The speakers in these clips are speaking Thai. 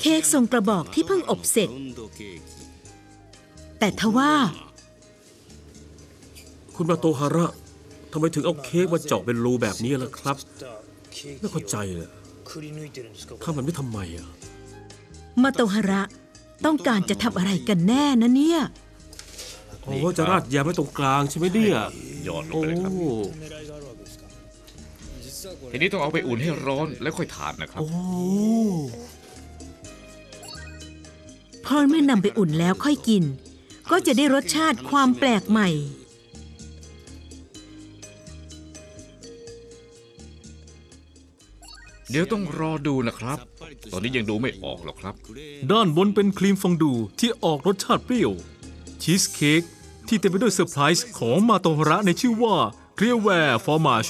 เค้กทรงกระบอกที่เพิ่งอบเสร็จ แต่ทว่าคุณมาโตฮาระทำไมถึงเอาเค้กมาเจาะเป็นรูแบบนี้ล่ะครับ ไม่เข้าใจเลยทำแบบนี้ทำไมอะ มาโตฮาระต้องการจะทำอะไรกันแน่นะเนี่ยโอ้จะราดยาไว้ตรงกลางใช่ไหมเนี่ยหยอดลงโอ้ไปเลยครับทีนี้ต้องเอาไปอุ่นให้ร้อนแล้วค่อยทานนะครับ โอ้ เพราะเมื่อนำไปอุ่นแล้วค่อยกิน ก็จะได้รสชาติความแปลกใหม่ เดี๋ยวต้องรอดูนะครับ ตอนนี้ยังดูไม่ออกหรอกครับ ด้านบนเป็นครีมฟองดูที่ออกรสชาติเปรี้ยว ชีสเค้กที่เต็มไปด้วยเซอร์ไพรส์ของมาโตฮาระในชื่อว่าเคลียร์แวร์ฟอร์มาช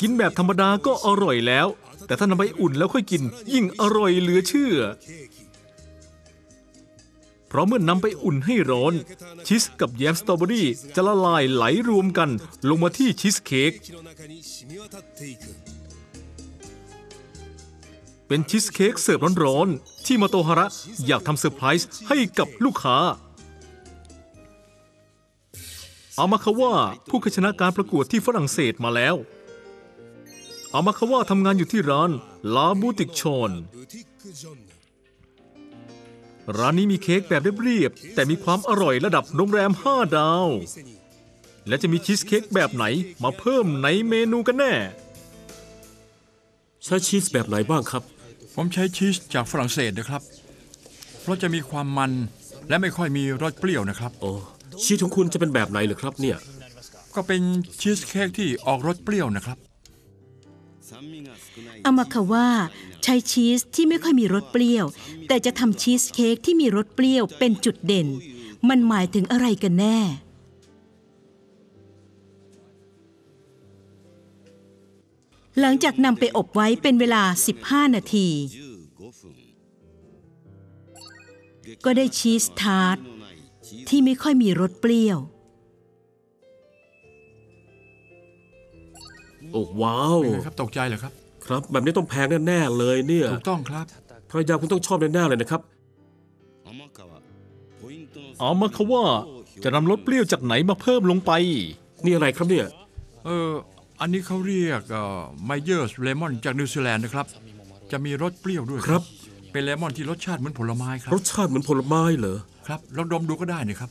กินแบบธรรมดาก็อร่อยแล้ว แต่ถ้านำไปอุ่นแล้วค่อยกินยิ่งอร่อยเหลือเชื่อ เพราะเมื่อนำไปอุ่นให้ร้อน ชีสกับแยมสตรอเบอรี่จะละลายไหลรวมกันลงมาที่ชีสเค้กเป็นชีสเค้กเสิร์ฟร้อนๆที่มาโตฮาระอยากทำเซอร์ไพรส์ให้กับลูกค้าอามาคาว่าผู้ชนะการประกวดที่ฝรั่งเศสมาแล้วอามาคาว่าทำงานอยู่ที่ร้านลาบูติกชอน ร้านนี้มีเค้กแบบเรียบๆแต่มีความอร่อยระดับโรงแรม 5 ดาว และจะมีชีสเค้กแบบไหนมาเพิ่มในเมนูกันแน่ ใช้ชีสแบบไหนบ้างครับ ผมใช้ชีสจากฝรั่งเศสนะครับ เพราะจะมีความมันและไม่ค่อยมีรสเปรี้ยวนะครับ โอ้ชีสของคุณจะเป็นแบบไหนเหรอครับเนี่ย ก็เป็นชีสเค้กที่ออกรสเปรี้ยวนะครับ อามาคาว่าใช้ชีสที่ไม่ค่อยมีรสเปรี้ยว แต่จะทำชีสเค้กที่มีรสเปรี้ยวเป็นจุดเด่น มันหมายถึงอะไรกันแน่หลังจากนำไปอบไว้เป็นเวลา 15 นาที ก็ได้ชีสทาร์ตที่ไม่ค่อยมีรสเปรี้ยว โอ้ว้าว เป็นไงครับตกใจเหรอครับ ครับ แบบนี้ต้องแพงแน่ๆเลยเนี่ย ถูกต้องครับภรรยาคุณต้องชอบแน่ๆเลยนะครับอามาคาว่าจะนำรสเปรี้ยวจากไหนมาเพิ่มลงไป นี่อะไรครับเนี่ย เอออันนี้เขาเรียกไมเยอร์สเลมอนจากนิวซีแลนด์นะครับ จะมีรสเปรี้ยวด้วยครับ เป็นเลมอนที่รสชาติเหมือนผลไม้ครับ รสชาติเหมือนผลไม้เหรอ ครับลองดมดูก็ได้นี่ครับ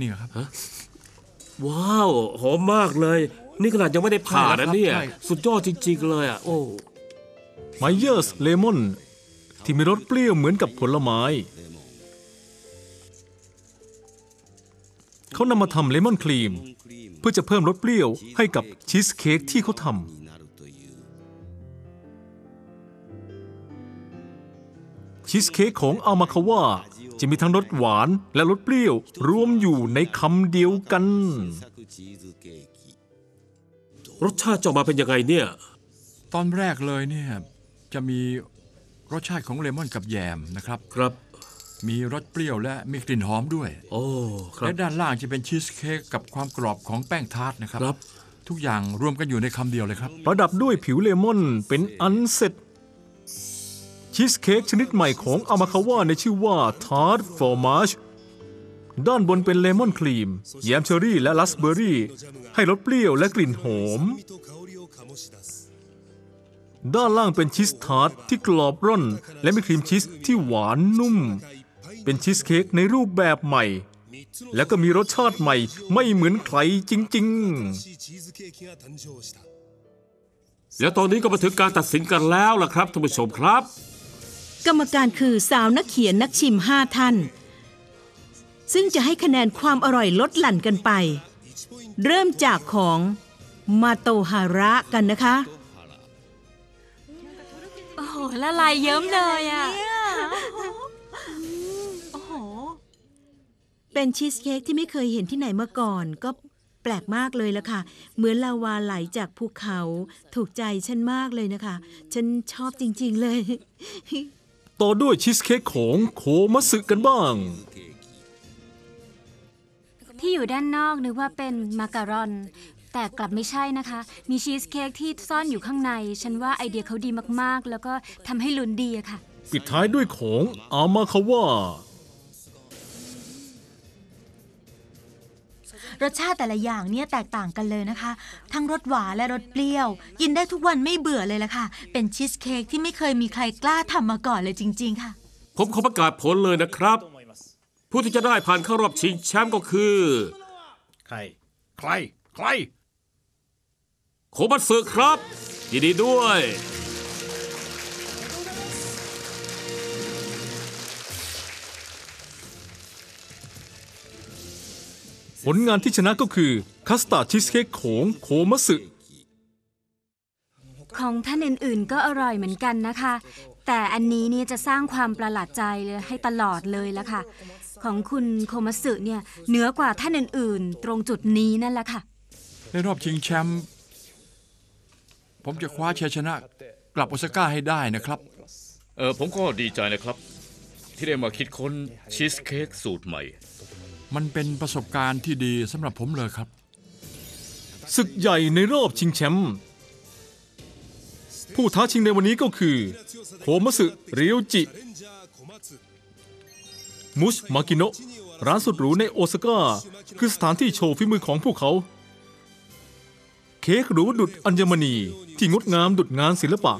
นี่ครับ ว้าว หอมมากเลย นี่ขนาดยังไม่ได้ผ่านะเนี่ยใช่สุดยอดจริงๆเลยอะ โอ้ไมเยอร์สเลมอนที่มีรสเปรี้ยวเหมือนกับผลไม้ เขานำมาทำเลมอนครีม เพื่อจะเพิ่มรสเปรี้ยวให้กับชีสเค้กที่เขาทำชีสเค้กของอามาคาว่าจะมีทั้งรสหวานและรสเปรี้ยว รวมอยู่ในคำเดียวกัน รสชาติจะออกมาเป็นยังไงเนี่ย ตอนแรกเลยเนี่ยจะมีรสชาติของเลมอนกับแยมนะครับ ครับ มีรสเปรี้ยวและมีกลิ่นหอมด้วย โอ้ครับ และด้านล่างจะเป็นชีสเค้กกับความกรอบของแป้งทาร์ตนะครับ ครับ ทุกอย่างรวมกันอยู่ในคำเดียวเลยครับ ประดับด้วยผิวเลมอนเป็นอันเสร็จ ชีสเค้กชนิดใหม่ของอามาคาว่าในชื่อว่าทาร์ตฟอร์มาช ด้านบนเป็นเลมอนครีม แยมเชอรี่และลัสเบอร์รี่ ให้รสเปรี้ยวและกลิ่นหอม ด้านล่างเป็นชีสทาร์ตที่กรอบร่อน และมีครีมชีสที่หวานนุ่ม เป็นชีสเค้กในรูปแบบใหม่ และก็มีรสชาติใหม่ไม่เหมือนใครจริง ๆ แล้วตอนนี้ก็มาถึงการตัดสินกันแล้วล่ะครับท่านผู้ชมครับ กรรมการคือสาวนักเขียนนักชิมห้าท่าน ซึ่งจะให้คะแนนความอร่อยลดหลั่นกันไป เริ่มจากของมาโตฮาระกันนะคะ โอ้โหละลายเยิ้มเลยอะโอ้โห เป็นชีสเค้กที่ไม่เคยเห็นที่ไหนมาก่อน ก็แปลกมากเลยละค่ะ เหมือนลาวาไหลจากภูเขา ถูกใจฉันมากเลยนะคะ ฉันชอบจริงๆเลย ต่อด้วยชีสเค้กของโคมัสึกันบ้าง ที่อยู่ด้านนอกนึกว่าเป็นมาการอน แต่กลับไม่ใช่นะคะ มีชีสเค้กที่ซ่อนอยู่ข้างใน ฉันว่าไอเดียเขาดีมากๆ แล้วก็ทำให้ลุ้นดีอะค่ะ ปิดท้ายด้วยของอามาคาว่ารสชาติแต่ละอย่างเนี่ยแตกต่างกันเลยนะคะ ทั้งรสหวานและรสเปรี้ยว กินได้ทุกวันไม่เบื่อเลยละค่ะ เป็นชีสเค้กที่ไม่เคยมีใครกล้าทำมาก่อนเลยจริง ๆ ค่ะ ผมขอประกาศผลเลยนะครับ ผู้ที่จะได้ผ่านเข้ารอบชิงแชมป์ก็คือ ใคร ใคร ใคร โคบัตสึครับ ยินดีด้วย ผลงานที่ชนะก็คือคัสตาร์ดชีสเค้กของโคมัสึ ของท่านอื่นๆ ก็อร่อยเหมือนกันนะคะ แต่อันนี้เนี่ยจะสร้างความประหลาดใจเลยให้ตลอดเลยละค่ะ ของคุณโคมัสึเนี่ยเหนือกว่าท่านอื่นๆ ตรงจุดนี้นั่นแหละค่ะ ในรอบชิงแชมป์ผมจะคว้าชัยชนะ กลับโอซาก้าให้ได้นะครับ เออผมก็ดีใจนะครับ ที่ได้มาคิดค้นชีสเค้กสูตรใหม่ มันเป็นประสบการณ์ที่ดีสำหรับผมเลยครับ ศึกใหญ่ในรอบชิงแชมป์ผู้ท้าชิงในวันนี้ก็คือ โคมัสึเรียวจิ มุชมากิโนะร้านสุดหรูในโอซาก้า คือสถานที่โชว์ฝีมือของพวกเขา เค้กหรูดุดอัญมณี ที่งดงามดุดงานศิลปะ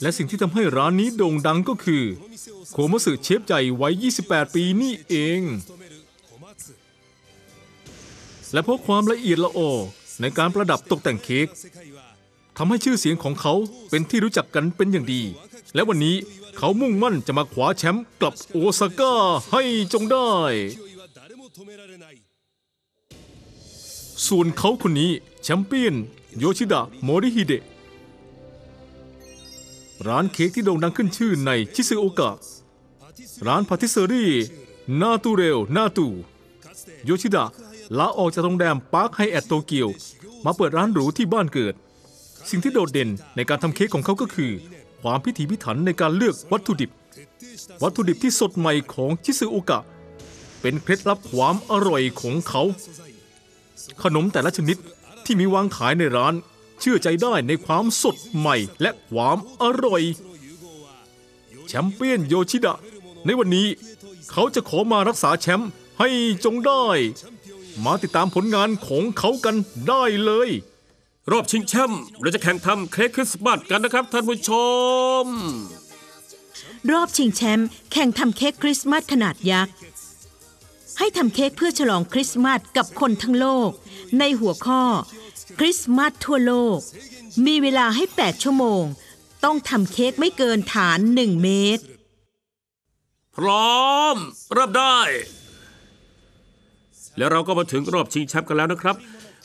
และสิ่งที่ทำให้ร้านนี้โด่งดังก็คือ โคมัสึเชฟใหญ่วัย 28 ปีนี่เอง และเพราะความละเอียดละออในการประดับตกแต่งเค้ก ทำให้ชื่อเสียงของเขาเป็นที่รู้จักกันเป็นอย่างดี และวันนี้เขามุ่งมั่นจะมาคว้าแชมป์กลับโอซาก้าให้จงได้ ส่วนเขาคนนี้แชมเปี้ยนโยชิดะโมริฮิเดะร้านเค้กที่โด่งดังขึ้นชื่อในชิซึโอกะ ร้านพาติเซอรี่นาตูเรลนาตูโยชิดะลาออกจากโรงแรมปาร์คไฮแอทโตเกียว มาเปิดร้านหรูที่บ้านเกิด สิ่งที่โดดเด่นในการทำเค้กของเขาก็คือ ความพิถีพิถันในการเลือกวัตถุดิบ วัตถุดิบที่สดใหม่ของชิซึโอกะ เป็นเคล็ดลับความอร่อยของเขา ขนมแต่ละชนิดที่มีวางขายในร้าน เชื่อใจได้ในความสดใหม่และความอร่อย แชมเปี้ยนโยชิดะ ในวันนี้เขาจะขอมารักษาแชมป์ให้จงได้ มาติดตามผลงานของเขากันได้เลย รอบชิงแชมป์เราจะแข่งทำเค้กคริสต์มาสกันนะครับท่านผู้ชม รอบชิงแชมป์แข่งทำเค้กคริสต์มาสขนาดยักษ์ ให้ทำเค้กเพื่อฉลองคริสต์มาสกับคนทั้งโลก ในหัวข้อ คริสต์มาสทั่วโลก มีเวลาให้ 8 ชั่วโมง ต้องทำเค้กไม่เกินฐาน 1 เมตร พร้อม เริ่มได้ แล้วเราก็มาถึงรอบชิงแชมป์กันแล้วนะครับ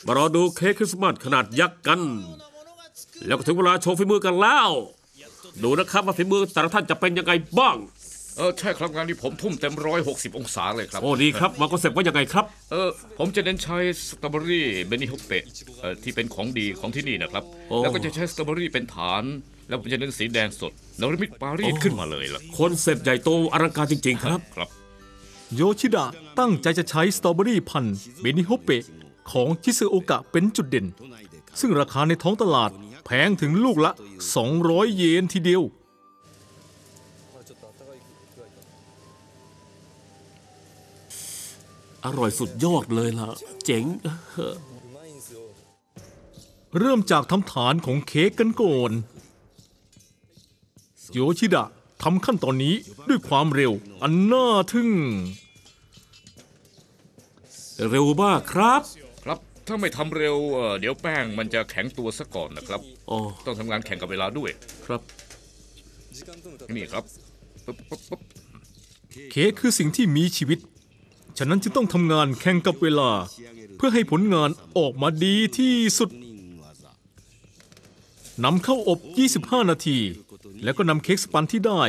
มารอดูเค้กคริสต์มาสขนาดยักษ์กัน แล้วก็ถึงเวลาโชว์ฝีมือกันแล้ว ดูนะครับว่าฝีมือแต่ละท่านจะเป็นยังไงบ้าง เออใช่ครับงานนี้ผมทุ่มเต็มร้อยหกสิบองศาเลยครับโอ้ดีครับวางคอนเซ็ปต์ว่ายังไงครับ เออผมจะเน้นใช้สตรอเบอรี่เบนิโฮเปะเอ่อที่เป็นของดีของที่นี่นะครับ โอ้ แล้วก็จะใช้สตรอเบอรี่เป็นฐาน แล้วผมจะเน้นสีแดงสดนรมิตปารีสขึ้นมาเลยล่ะคอนเซ็ปต์ใหญ่โตอลังการจริง ๆ ครับ ครับ โยชิดะตั้งใจจะใช้สตรอเบอรี่พันธุ์เบนิโฮเปะ ของชิซึโอกะเป็นจุดเด่น ซึ่งราคาในท้องตลาดแพงถึงลูกละ 200 เยนทีเดียว อร่อยสุดยอดเลยล่ะ เจ๋ง เริ่มจากทำฐานของเค้กกันก่อนโยชิดะทำขั้นตอนนี้ด้วยความเร็ว อันน่าทึ่ง เร็วมากครับ ถ้าไม่ทำเร็วเอ่อเดี๋ยวแป้งมันจะแข็งตัวซะก่อนนะครับ อ๋อต้องทำงานแข่งกับเวลาด้วย ครับ นี่ครับปึ๊บปึ๊บปึ๊บเค้กคือสิ่งที่มีชีวิต ฉะนั้นจึงต้องทำงานแข่งกับเวลา เพื่อให้ผลงานออกมาดีที่สุดนำเข้าอบ 25 นาที แล้วก็นำเค้กสปันที่ได้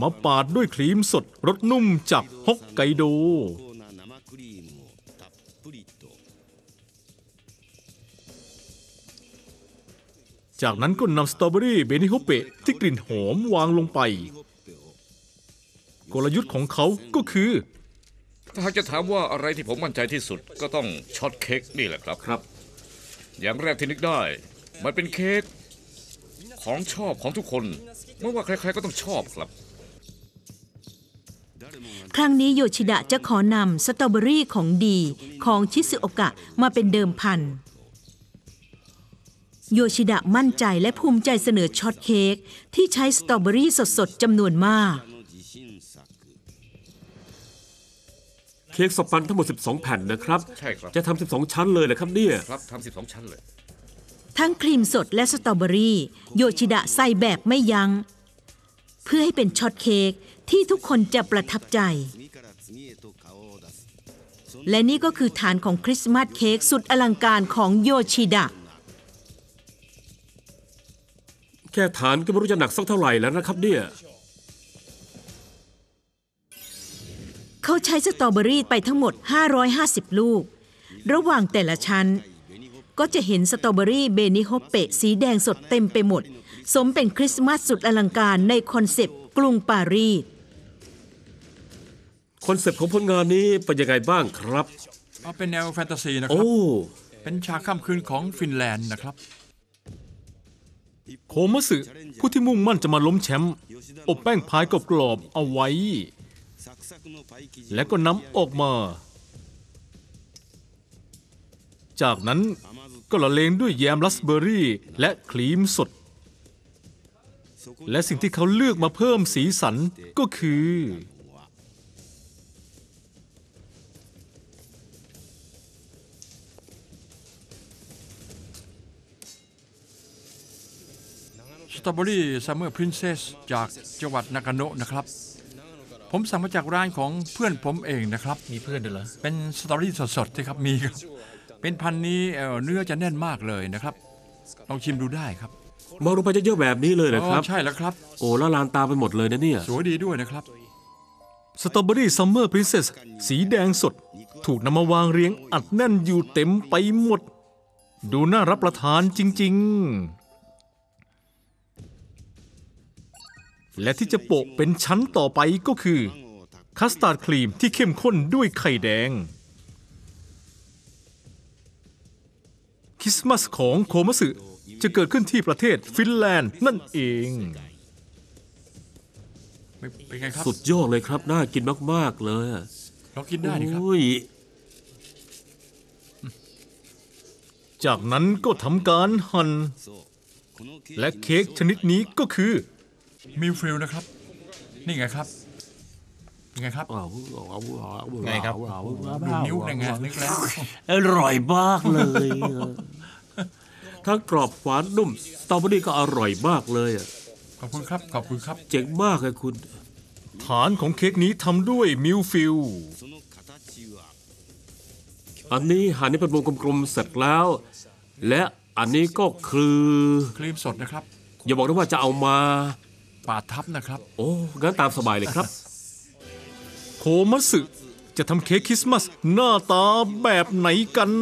มาปาดด้วยครีมสดรสนุ่มจากฮอกไกโด จากนั้นก็นำสตรอเบอรี่เบนิโฮเปะที่กลิ่นหอมวางลงไป กลยุทธ์ของเขาก็คือ ถ้าหากจะถามว่าอะไรที่ผมมั่นใจที่สุดก็ต้องช็อตเค้กนี่แหละครับ ครับ อย่างแรกที่นึกได้ มันเป็นเค้กของชอบของทุกคน ไม่ว่าใครๆก็ต้องชอบครับ ครั้งนี้โยชิดะจะขอนำสตรอเบอรี่ของดีของชิซึโอกะมาเป็นเดิมพัน โยชิดะมั่นใจและภูมิใจเสนอช็อตเค้กที่ใช้สตรอเบอรี่สดๆจำนวนมาก เค้กสปันทั้งหมด 12 แผ่นนะครับ ใช่ครับ จะทำ12 ชั้นเลยเหรอครับเนี่ย ครับทำสิบสองชั้นเลย ทั้งครีมสดและสตรอเบอรี่ โยชิดะใส่แบบไม่ยัง้งเพื่อให้เป็นช็อตเค้กที่ทุกคนจะประทับใจ และนี่ก็คือฐานของคริสต์มาสเค้กสุดอลังการของโยชิดะ ค่ฐานก็ไม่รู้จะหนักสักเท่าไหร่แล้วนะครับเนี่ย เขาใช้สตรอเบอรี่ไปทั้งหมด 550 ลูก ระหว่างแต่ละชั้น ก็จะเห็นสตรอเบอรี่เบนิโฮเปะสีแดงสดเต็มไปหมด สมเป็นคริสต์มาสสุดอลังการในคอนเซปต์กรุงปารีสคอนเซปต์ของผลงานนี้เป็นยังไงบ้างครับ เอาเป็นแนวแฟนตาซีนะคโอ้รับเป็นฉากค่ำคืนของฟินแลนด์นะครับ โคมัสึผู้ที่มุ่งมั่นจะมาล้มแชมป์อบแป้งพายกรอบๆเอาไว้ และก็นำออกมา จากนั้นก็ละเลงด้วยแยมราสเบอร์รี่ และครีมสด และสิ่งที่เขาเลือกมาเพิ่มสีสันก็คือ ตรอเบอรี่ซัมเมอร์พรินเซสจากจังหวัดนากาโนะนะครับ ผมสั่งมาจากร้านของเพื่อนผมเองนะครับ มีเพื่อนด้วยเหรอ เป็นสตรอเบอรี่สดๆที่ครับมีครับ เป็นพันธุ์นี้เอ่อเนื้อจะแน่นมากเลยนะครับ ลองชิมดูได้ครับมองลงไปเยอะๆแบบนี้เลยเหรอครับ อ๋อใช่แล้วครับ โอ้ละลานตาไปหมดเลยนะเนี่ย สวยดีด้วยนะครับ สตรอเบอรี่ซัมเมอร์พรินเซสสีแดงสด ถูกนำมาวางเรียงอัดแน่นอยู่เต็มไปหมด ดูน่ารับประทานจริง ๆ และที่จะโปะเป็นชั้นต่อไปก็คือคัสตาร์ดครีมที่เข้มข้นด้วยไข่แดง คริสต์มาสของโคมัสึจะเกิดขึ้นที่ประเทศฟินแลนด์นั่นเอง เป็นไงครับสุดยอดเลยครับ น่ากินมาก ๆ เลยอะลองกินได้นี่ครับ โอ้ยจากนั้นก็ทำการหั่นและเค้กชนิดนี้ก็คือ มิลฟิลนะครับ นี่ไงครับยังไงครับไงครับดูนิ้วนะไงนึกแล้วอร่อยมากเลยทั้งกรอบหวานนุ่มสตรอเบอรี่ก็อร่อยมากเลยอะขอบคุณครับขอบคุณครับ เจ๋งมากเลยคุณ ฐานของเค้กนี้ทำด้วยมิลฟิลอันนี้หั่นให้เป็นวงกลมๆเสร็จแล้ว และอันนี้ก็คือครีมสดนะครับ อย่าบอกนะว่าจะเอามา ปาดทับนะครับ โอ้ งั้นตามสบายเลยครับโคมัสึจะทำเค้กคริสต์มาสหน้าตาแบบไหนกัน